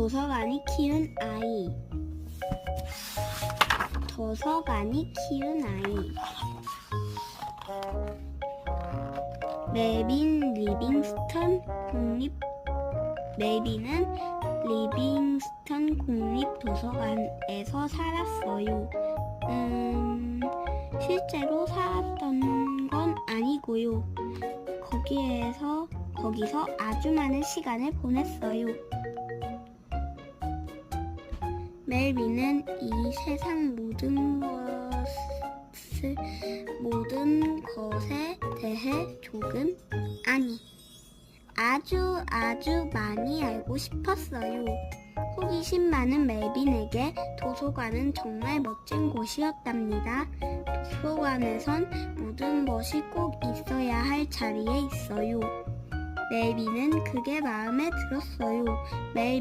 도서관이 키운 아이. 도서관이 키운 아이. 멜빈 리빙스턴 국립 멜빈은 리빙스턴 국립 도서관에서 살았어요. 음, 실제로 살았던 건 아니고요. 거기에서 거기서 아주 많은 시간을 보냈어요. 멜빈은 이 세상 모든 것을 모든 것에 대해 조금 아니 아주 아주 많이 알고 싶었어요. 호기심 많은 멜빈에게 도서관은 정말 멋진 곳이었답니다. 도서관에선 모든 것이 꼭 있어야 할 자리에 있어요. 멜빈은 그게 마음에 들었어요. 멜